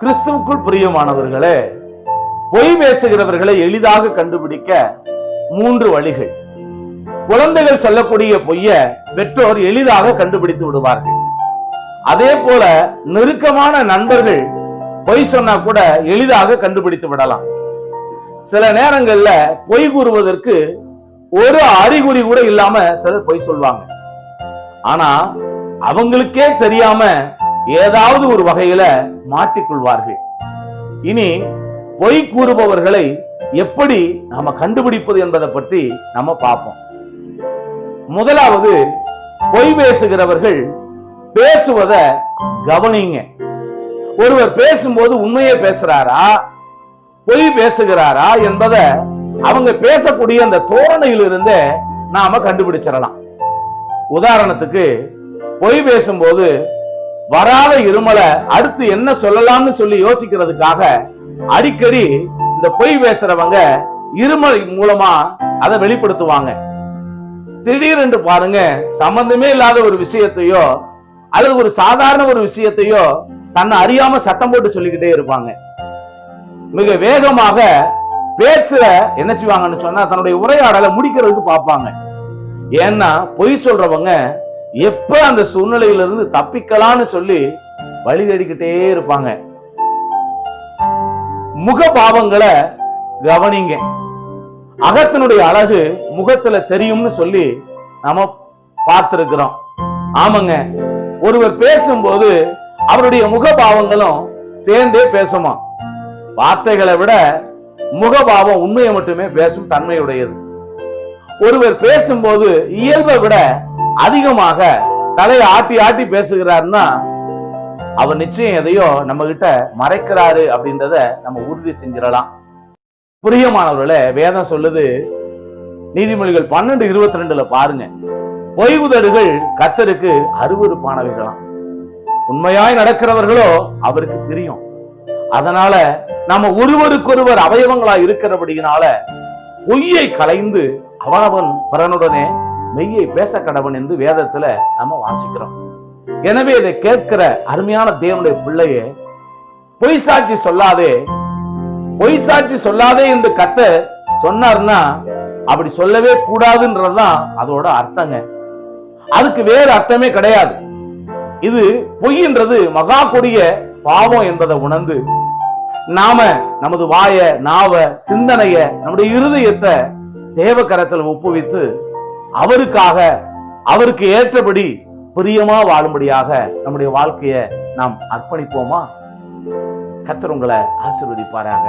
கிறிஸ்துவுக்குள் பிரியமானவர்களே பொய் பேசுகிறவர்களை எளிதாக கண்டுபிடிக்க மூன்று வழிகள். குழந்தைகள் சொல்லக்கூடிய பொய்ய பெற்றோர் எளிதாக கண்டுபிடித்து விடுவார்கள். அதே போல நெருக்கமான நண்பர்கள் பொய் சொன்னா கூட எளிதாக கண்டுபிடித்து விடலாம். சில நேரங்கள்ல பொய் கூறுவதற்கு ஒரு அறிகுறி கூட இல்லாம சிலர் பொய் சொல்வாங்க. ஆனா அவங்களுக்கே தெரியாம ஏதாவது ஒரு வகையில மாட்டிக்கொள்வார்கள் இனி பொய் கூறுபவர்களை எப்படி நாம கண்டுபிடிப்பது என்பதை பற்றி நம்ம பார்ப்போம். முதலாவது பொய் பேசுகிறவர்கள் பேசுவத கவனிங்க. ஒருவர் பேசும்போது உண்மையை பேசுறாரா பொய் பேசுகிறாரா என்பதை அவங்க பேசக்கூடிய அந்த தோரணையிலிருந்தே நாம கண்டுபிடிச்சிடலாம். உதாரணத்துக்கு பொய் பேசும்போது வராத இருமலை அடுத்து என்ன சொல்லலாம்னு சொல்லி யோசிக்கிறதுக்காக அடிக்கடி இந்த பொய் பேசுறவங்க இருமல் மூலமா அதை வெளிப்படுத்துவாங்க. திடீரென்று பாருங்க சம்பந்தமே இல்லாத ஒரு விஷயத்தையோ அல்லது ஒரு சாதாரண ஒரு விஷயத்தையோ தன்னை அறியாம சத்தம் போட்டு சொல்லிக்கிட்டே இருப்பாங்க. மிக வேகமாக பேச்சுல என்ன செய்வாங்கன்னு சொன்னா தன்னுடைய உரையாடலை முடிக்கிறதுக்கு பார்ப்பாங்க. ஏன்னா பொய் சொல்றவங்க எப்ப அந்த சூழ்நிலையிலிருந்து தப்பிக்கலாம்னு சொல்லி வழி தேடிக்கிட்டே இருப்பாங்க. முக பாவங்களை கவனிங்க. அகத்தினுடைய அழகு முகத்துல தெரியும்னு சொல்லி நாம பார்த்திருக்கிறோம். ஆமாங்க. ஒருவர் பேசும்போது அவருடைய முக பாவங்களும் சேர்ந்தே பேசுமா? வார்த்தைகளை விட முகபாவம் உண்மையை மட்டுமே பேசும் தன்மையுடையது. ஒருவர் பேசும்போது இயல்பை விட அதிகமாக தலையை ஆட்டி ஆட்டி பேசுகிறாருன்னா அவர் நிச்சயம் எதையோ நம்ம கிட்ட மறைக்கிறாரு அப்படின்றத நம்ம உறுதி செஞ்சிடலாம். பிரியமானவர்களே வேதம் சொல்லுது நீதிமொழிகள் பன்னெண்டு இருபத்தி ரெண்டுல பாருங்க. பொய் உதடுகள் கத்தருக்கு அருவறுப்பானவைகளாம் உண்மையாய் நடக்கிறவர்களோ அவருக்கு தெரியும் அதனால நம்ம ஒருவருக்கொருவர் அவயவங்களா இருக்கிறபடியினால பொய்யை கலைந்து அவனவன் பிறனுடனே மெய்யை பேச கடவன் என்று வேதத்துல நம்ம வாசிக்கிறோம். எனவே இதை கேட்கிற அருமையான தேவனுடைய பிள்ளையே பொய் சாட்சி சொல்லாதே பொய் சாட்சி சொல்லாதே என்று கத்த சொன்னார்னா அப்படி சொல்லவே கூடாதுன்றதுதான் அதோட அர்த்தங்க. அதுக்கு வேறு அர்த்தமே கிடையாது. இது பொய்ன்றது மகா கொடிய பாவம் என்பதை உணர்ந்து நாம நமது வாய நாவ சிந்தனைய நம்முடைய இருதயத்தை தேவ கரத்தில் ஒப்புவித்து அவருக்காக அவருக்கு ஏற்றபடி பிரியமா வாழும்படியாக நம்முடைய வாழ்க்கையை நாம் அர்ப்பணிப்போமா? கத்தர் உங்களை ஆசிர்வதிப்பாராக.